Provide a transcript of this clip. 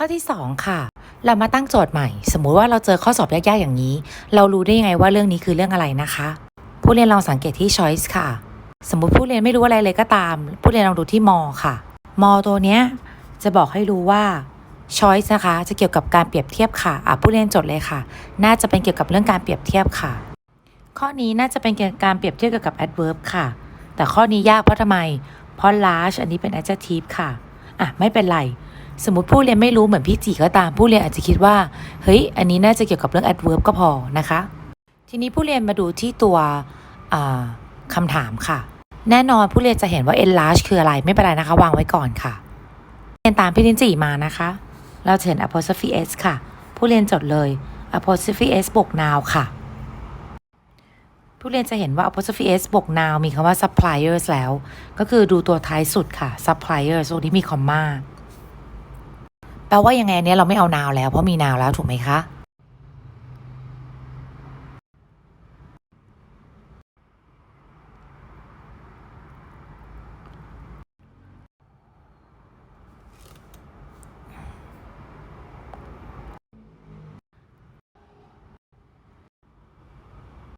ข้อที่ 2 ค่ะ เรามาตั้งโจทย์ใหม่ สมมุติว่าเราเจอข้อสอบยากๆอย่างนี้ เรารู้ได้ยังไงว่าเรื่องนี้คือเรื่องอะไรนะคะ ผู้เรียนลองสังเกตที่ choice ค่ะ สมมุติผู้เรียนไม่รู้อะไรเลยก็ตาม ผู้เรียนลองดูที่มอค่ะมอตัวเนี้ยจะบอกให้รู้ว่า choice นะคะ จะเกี่ยวกับการเปรียบเทียบค่ะอะผู้เรียนจดเลยค่ะ น่าจะเป็นเกี่ยวกับเรื่องการเปรียบเทียบค่ะ ข้อนี้น่าจะเป็นเกี่ยวกับการเปรียบเทียบเกี่ยวกับ adverb ค่ะ แต่ข้อนี้ยากเพราะทำไม เพราะ large อันนี้เป็น adjective ค่ะอะไม่เป็นไร สมมติผู้เรียนไม่รู้เหมือนพี่จีก็ตามผู้เรียนอาจจะคิดว่า เฮ้ย อันนี้น่าจะเกี่ยวกับเรื่อง adverb ก็พอนะคะ ทีนี้ผู้เรียนมาดูที่ตัวคำถามค่ะ แน่นอนผู้เรียนจะเห็นว่า enlarge คืออะไรไม่เป็นไรนะคะ วางไว้ก่อนค่ะเรียนตามพี่ลินจีมานะคะ เราเห็น apostrophe s ค่ะ ผู้เรียนจดเลย apostrophe s บวก noun ค่ะ ผู้เรียนจะเห็นว่า apostrophe s บวก noun มีคำว่า suppliers แล้ว ก็คือดูตัวท้ายสุดค่ะ suppliers ตรงนี้มีคอมมา แปลว่ายังไงเนี้ยเราไม่เอานาวแล้วเพราะมีนาวแล้วถูกไหมคะ